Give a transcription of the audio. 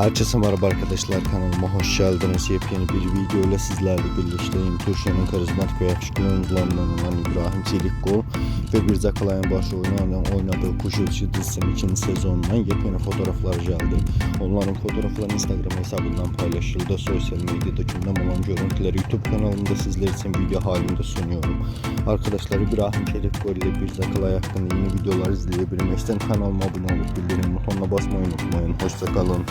Herkese merhaba arkadaşlar kanalıma hoş geldiniz. Yepyeni bir video ile sizlerle birlikteyim. Türkiye'nin karizmatik ve yakışıklı oyuncularından olan İbrahim Çelikkol ve bir Zakalayan başrolünü oynadığı Kuşulçu dizisinin ikinci sezonundan yepyeni fotoğraflar geldi. Onların fotoğrafları Instagram hesabından paylaşıldı. Sosyal medyada gündem olan görüntüleri YouTube kanalımda sizler için video halinde sunuyorum. Arkadaşlar İbrahim Çelikkol ile bir Zakalay hakkında yeni videolar izleyebilmek için kanalıma abone olup bildirim butonuna basmayı unutmayın. Hoşçakalın.